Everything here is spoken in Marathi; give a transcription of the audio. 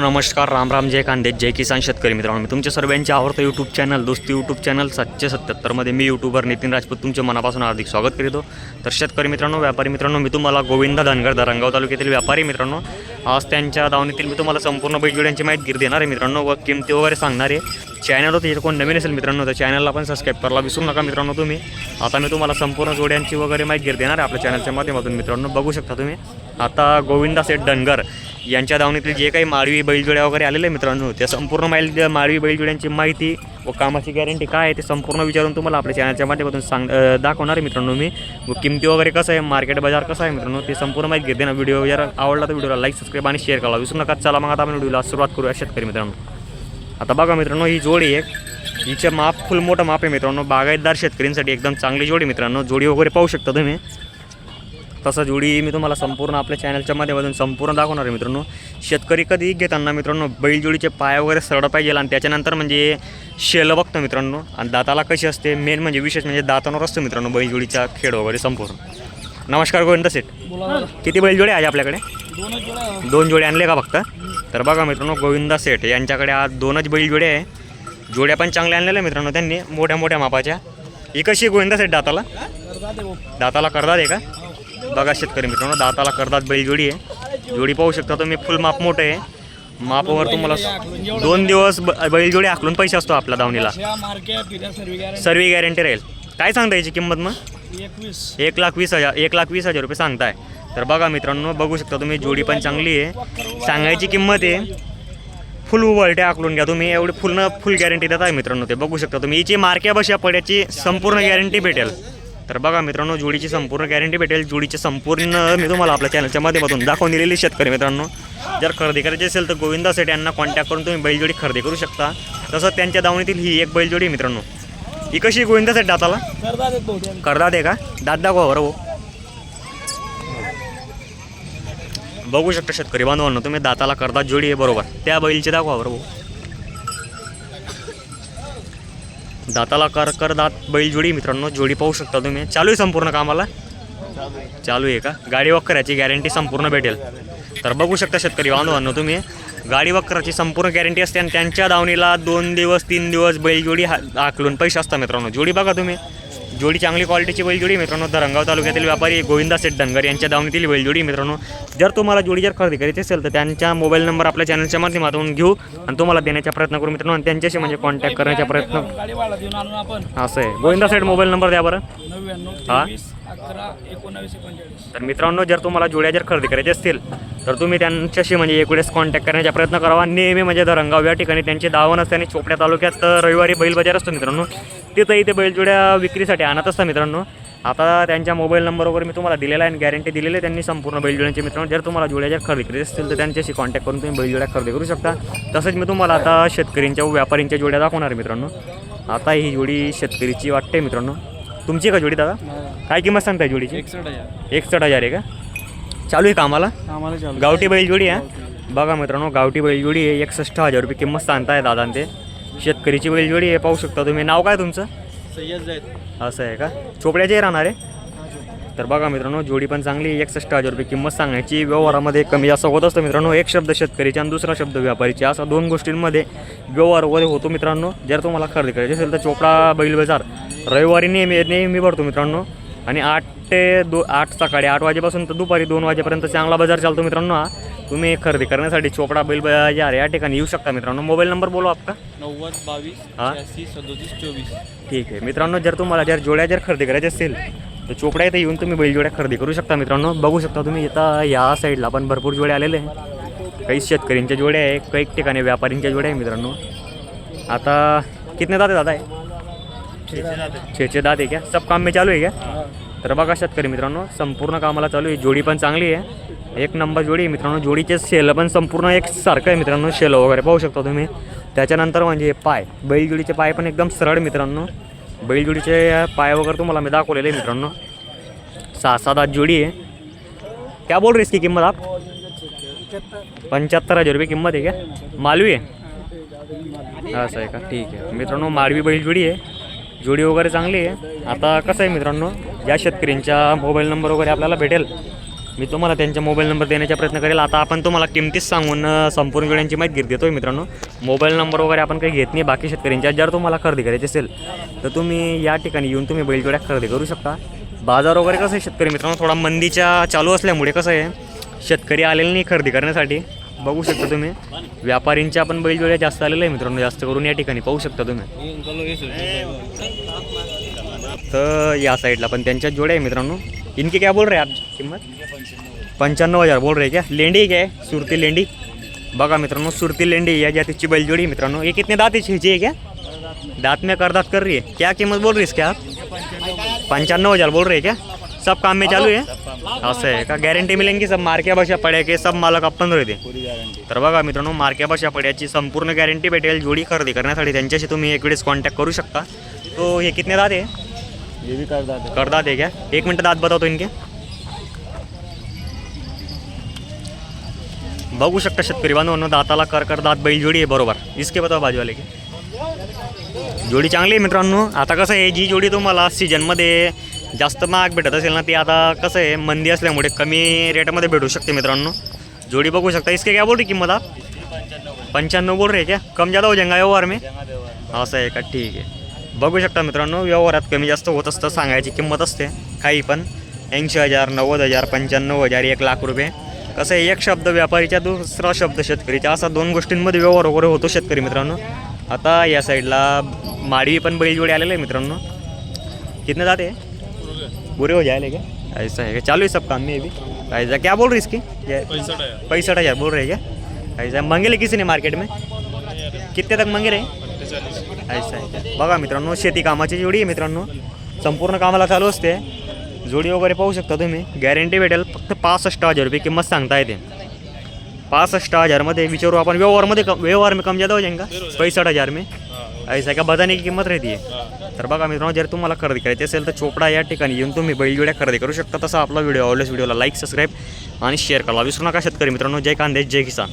मित्रांनो नमस्कार राम राम जय कांदे जय किसान शेतकरी मित्रांनो. मी तुमच्या सर्वांचे आवडतं YouTube channel Dosti YouTube channel सातशे सत्याहत्तरमध्ये मी यूट्यूबर नितीन राजपूत तुमच्या मनापासून हार्दिक स्वागत करीतो. तर शेतकरी मित्रांनो व्यापारी मित्रांनो मी तुम्हाला गोविंदा धनगर दरंगाव तालुक्यातील व्यापारी मित्रांनो आज त्यांच्या दावणीतील मी तुम्हाला संपूर्ण बैलजोड्यांची माहिती देणार आहे मित्रांनो व किमती वगैरे सांगणार आहे. चॅनलवर त्याचे कोण नवीन असेल मित्रांनो तर चॅनलला पण सबस्क्राईब करायला विसरू नका मित्रांनो तुम्ही. आता मी तुम्हाला संपूर्ण जोड्यांची वगैरे माहिती देणार आहे आपल्या चॅनलच्या माध्यमातून मित्रांनो. बघू शकता तुम्ही. आता गोविंदा सेठ धनगर यांच्या दावणीतील जे काही माळवी बैलजोड्या वगैरे आलेले आहे मित्रांनो त्या संपूर्ण माईल माळवी बैलजोड्यांची माहिती व कामाची गॅरंटी काय आहे ते संपूर्ण विचारून तुम्हाला आपल्या चॅनलच्या माध्यमातून सांग दाखवणार आहे मित्रांनो मी. व किमती वगैरे कसं आहे मार्केट बाजार कसं आहे मित्रांनो ते संपूर्ण माहिती घेते ना व्हिडिओ जर आवडला तर व्हिडिओला लाईक सबस्क्राईब आणि शेअर करा. विसरू नका चला मग आता आपण व्हिडिओला सुरुवात करूया शेतकरी मित्रांनो. आता बघा मित्रांनो ही जोडी एक हिचं माप फुल मोठं माप आहे मित्रांनो. बागायतदार शेतकऱ्यांसाठी एकदम चांगली जोडी मित्रांनो. जोडी वगैरे पाहू शकता तुम्ही. तसं जोडी मी तुम्हाला संपूर्ण आपल्या चॅनलच्या माध्यमातून संपूर्ण दाखवणार आहे मित्रांनो. शेतकरी कधी घेताना मित्रांनो बैलजोडीचे पाय वगैरे सरळ पाहिजे आणि त्याच्यानंतर म्हणजे शेलं बघतं मित्रांनो. आणि दाताला कशी असते मेन म्हणजे विशेष म्हणजे दातांवर असतं मित्रांनो बैलजोडीचा खेळ वगैरे संपूर्ण. नमस्कार गोविंद सेठ. किती बैलजोडे आहे आपल्याकडे? दोन जोडे आणले का फक्त? तर बघा मित्रांनो गोविंदा सेठ यांच्याकडे आज दोनच बैलजोडे आहे. जोड्या पण चांगल्या आणलेल्या मित्रांनो त्यांनी मोठ्या मोठ्या मापाच्या. ही कशी गोविंदा सेठ दाताला. दाताला करदात आहे का? बघा शेतकरी मित्रांनो दाताला करदात बैल जोडी आहे. जोडी पाहू शकता तुम्ही फुल माप मोठं आहे. मापावर तुम्हाला दोन दिवस बैलजोडी आखलून पैसे असतो आपल्या दावणीला. सर्व गॅरंटी राहील. काय सांगता याची किंमत मग? एक लाख वीस हजार एक लाख वीस हजार रुपये सांगताय. तर बघा मित्रांनो बघू शकता तुम्ही जोडी पण चांगली आहे. सांगायची किंमत आहे फुल उभळटे आकलून घ्या तुम्ही. एवढी फुल फुल गॅरंटी देत आहे मित्रांनो ते. बघू शकता तुम्ही हिची मार्क्या बशा पड्याची संपूर्ण गॅरंटी भेटेल. तर बघा मित्रांनो जोडीची संपूर्ण गॅरंटी भेटेल. जोडीची संपूर्ण मी तुम्हाला आपल्या चॅनलच्या माध्यमातून दाखवून दिलेली शेतकरी मित्रांनो. जर खरेदी करायची असेल तर गोविंदा सेठ यांना कॉन्टॅक्ट करून तुम्ही बैलजोडी खरेदी करू शकता. तसंच त्यांच्या दावणीतील ही एक बैलजोडी मित्रांनो. ही कशी गोविंदा सेठ दाताला? करदा दे का? दात दाखवा बरं भाऊ. बघू शकता शेतकरी बांधवांना तुम्ही दाताला करदात जोडी आहे बरोबर. त्या बैलची दाखवा बरं भाऊ. दाताला कर करदात बैल जोडी मित्रांनो जोडी पाहू शकता तुम्ही. चालू आहे संपूर्ण कामाला? चालू आहे का? गाडी वक्कराची गॅरंटी संपूर्ण भेटेल. तर बघू शकता शेतकरी बांधवांना तुम्ही. गाडी वक्कराची संपूर्ण गॅरंटी असते आणि त्यांच्या दावणीला दोन दिवस तीन दिवस बैलजोडी हा आकलून पैसे असतात मित्रांनो. जोडी बघा तुम्ही. जोडी चांगली क्वालिटीची बैलजोडी. मित्रांनो धरंगाव तालुक्यातील व्यापारी गोविंदा सेठ धनगर यांच्या दावणीतील बैलजोडी. मित्रांनो जर तुम्हाला जोडी जर खरेदी करायची असेल तर त्यांच्या मोबाईल नंबर आपल्या चॅनलच्या माध्यमातून घेऊ आणि तुम्हाला देण्याचा प्रयत्न करू मित्रांनो. आणि त्यांच्याशी म्हणजे कॉन्टॅक्ट करण्याचा प्रयत्न असं आहे. गोविंदा सेठ मोबाईल नंबर द्या बरं. हा? तर मित्रांनो जर तुम्हाला जोड्या जर खरेदी करायचे असतील तर तुम्ही त्यांच्याशी म्हणजे एक वेळेस कॉन्टॅक्ट करण्याचा प्रयत्न करावा. नेहमी म्हणजे धरंगाव या ठिकाणी त्यांचे दावण असते आणि चोपड्या तालुक्यात रविवारी बैल बाजार असतो मित्रांनो. तिथंही ते बैलजोड्या विक्रीसाठी आणत असतात मित्रांनो. आता त्यांच्या मोबाईल नंबर वगैरे मी तुम्हाला दिलेला आहे आणि गॅरंटी दिलेली आहे त्यांनी संपूर्ण बैलजोड्यांचे मित्रांनो. जर तुम्हाला जोड्या जर खरेदी करायची असतील तर त्यांच्याशी कॉन्टॅक्ट करून तुम्ही बैलजोड्या खरेदी करू शकता. तसंच मी तुम्हाला आता शेतकऱ्यांच्या व व्यापाऱ्यांच्या जोड्या दाखवणार आहे मित्रांनो. आता ही जोडी शेतकरीची वाटते मित्रांनो. तुमची का जोडी दादा? काय किंमत सांगताय जोडीची? एकसष्ट हजार. एकसष्ट हजार आहे का? चालू आहे कामाला? आम्हाला चालू गावठी बैलजोडी आहे बघा मित्रांनो गावठी बैलजोडी आहे एकसष्ट हजार रुपये किंमत सांगताय दादा ते शेतकरीची बैलजोडी आहे पाहू शकता तुम्ही. नाव काय तुमचं? सय्यद जायत असं आहे का? चोपड्याचे राहणार आहे? तर बघा मित्रांनो जोडी पण चांगली एकसष्ट हजार रुपये किंमत सांगायची व्यवहारामध्ये कमी जास्त होत असतं मित्रांनो एक शब्द शेतकरीचे आणि दुसरा शब्द व्यापारीचे. असा दोन गोष्टींमध्ये व्यवहार वगैरे होतो मित्रांनो. जर तुम्हाला खरेदी करायची असेल तर चोपडा बैल बाजार रविवारी नेहमी नेहमी भरतो मित्रांनो. आणि आठ ते दो आठ सकाळी आठ वाजेपासून तर दुपारी दोन वाजेपर्यंत चांगला बाजार चालतो मित्रांनो हा. तुम्ही खरेदी करण्यासाठी चोपडा बैल बाजार या ठिकाणी येऊ शकता मित्रांनो. मोबाईल नंबर बोलू आपका. नव्वद बावीस हा? सदोतीस चोवीस. ठीक आहे. मित्रांनो जर तुम्हाला जर जोड्या जर खरेदी करायच्या असतील तर चोपडा इथे येऊन तुम्ही बैलजोड्या खरेदी करू शकता मित्रांनो. बघू शकता तुम्ही इथं या साईडला पण भरपूर जोड्या आलेले आहे काही शेतकऱ्यांच्या जोड्या आहे काही ठिकाणी व्यापाऱ्यांच्या जोड्या आहे मित्रांनो. आता कितने दाते दादा आहे छे छे दात आहे क्या? सब काम मी चालू आहे क्या? तर बघा शेतकरी मित्रांनो संपूर्ण कामाला चालू आहे. जोडी पण चांगली आहे. एक नंबर जोडी आहे मित्रांनो. जोडीचे शेल पण संपूर्ण एक सारखं आहे मित्रांनो. शेल वगैरे पाहू शकता तुम्ही. त्याच्यानंतर म्हणजे पाय. बैलजोडीचे पाय पण एकदम सरळ मित्रांनो. बैलजोडीचे पाय वगैरे तुम्हाला मी दाखवलेले आहे मित्रांनो. सहा सात आठ जोडी आहे. क्या बोल रही इसकी किंमत आप? पंच्याहत्तर हजार रुपये किंमत आहे का मालवी आहे? असं आहे का? ठीक आहे. मित्रांनो माळवी बैलजोडी आहे. जोडी वगैरे चांगली आहे. आता कसं आहे मित्रांनो या शेतकऱ्यांच्या मोबाईल नंबर वगैरे आपल्याला भेटेल मी तुम्हाला त्यांचा मोबाईल नंबर देण्याचा प्रयत्न करेल. आता आपण तुम्हाला किमतीच सांगून संपूर्ण जोड्यांची माहिती घेत आहे मित्रांनो. मोबाईल नंबर वगैरे आपण काही घेत नाही. बाकी शेतकऱ्यांच्या जर तुम्हाला खरेदी करायची असेल तर तुम्ही या ठिकाणी येऊन तुम्ही बैलजोड्या खरेदी करू शकता. बाजार वगैरे कसं आहे शेतकरी मित्रांनो थोडा मंदीच्या चालू असल्यामुळे कसं आहे शेतकरी आलेले नाही खरेदी करण्यासाठी. बघू शकता तुम्ही. व्यापारींच्या पण बैलजोड्या जास्त आलेल्या आहे मित्रांनो. जास्त करून या ठिकाणी पाहू शकता तुम्ही. तर या साईडला पण त्यांच्या जोड्या आहे मित्रांनो. इनकी क्या बोल रहे आप? किंमत? पंच्याण्णव हजार बोल रहे क्या? लेंडी क्या सुरती लेंडी. बघा मित्रांनो सुरती लेंडी या जातीची बैलजोडी आहे मित्रांनो. एक कितने दात है आहे क्या? दात में कर दात कर रही है. क्या कीमत बोल रही है आप? पंच्याण्णव हजार बोल रहे हैं क्या? सब काम में चालू है? असं आहे का गॅरंटी मिळेल की सब मार्क्या भाषा पड्या की सब मालक आपण राहते तर बघा मित्रांनो मार्क्या भाषा पड्याची संपूर्ण गॅरंटी भेटेल जोडी खरेदी करण्यासाठी त्यांच्याशी तुम्ही एक वेळेस कॉन्टॅक्ट करू शकता. तो हे कितने दात आहे? ये भी कर दादा करदात है क्या? एक मिनट दात बताओ तो इनके। बघू शकता शेतकरी बांधवांनो दाताला कर कर दात बैल जोडी आहे बरोबर. इसके बताओ बाजूवाले की। जोडी चांगली आहे मित्रांनो. आता कसं आहे जी जोडी तुम्हाला सीजनमध्ये जास्त महाग भेटत असेल ना ती आता कसं आहे मंदी असल्यामुळे कमी रेटमध्ये भेटू शकते मित्रांनो. जोडी बघू शकता इसके क्या बोल रही किंमत आप पंच्याण्णव बोल रहे क्या? कम जादा हो जाएगा व्यवहार में? असं आहे का? ठीक आहे. बघू शकता मित्रांनो व्यवहारात कमी जास्त होत असतं सांगायची किंमत असते काही पण. ऐंशी हजार नव्वद हजार पंच्याण्णव हजार एक लाख रुपये. कसं आहे एक शब्द व्यापारीच्या दुसरा शब्द शेतकरीच्या असा दोन गोष्टींमध्ये व्यवहार वगैरे होतो शेतकरी मित्रांनो. आता या साईडला माडवी पण बैलजोडी आलेलं आहे मित्रांनो. कितने जाते? पूरे हो जाए लेकिन ऐसा है क्या? चालू है सब काम में अभी। भी ऐसा क्या बोल रही इसकी? पैंसठ हज़ार। बोल रहे हैं क्या? ऐसा मंगेले किसी ने मार्केट में? कितने तक मंगे रहे? ऐसा है बगा बघा मित्रांनो शेती कामाची जोडी है मित्रांनो. संपूर्ण कामाला चालू असते. जोडी वगैरह पाऊ शकता तुम्हें. गॅरंटी भेटेल फक्त पासष्ट हज़ार रुपये किंमत सांगता येते. पासष्ट हजारमध्ये विचारू आपण. व्यवहारमध्ये कम व्यवहार में कम ज़्यादा हो जाएगा पैंसठ हजार में. ऐसा का? बदाने की किंमत राहते. आहे तर बघा मित्रांनो जर तुम्हाला खरेदी करायची असेल तर चोपडा या ठिकाणी येऊन तुम्ही बैलजोड्या खरेदी करू शकता. तसा आपला व्हिडिओ आवडल्यास व्हिडिओला लाईक सबस्क्राईब आणि शेअर करा. विसरू नका शेतकरी मित्रांनो. जय कांदेश जय किसान.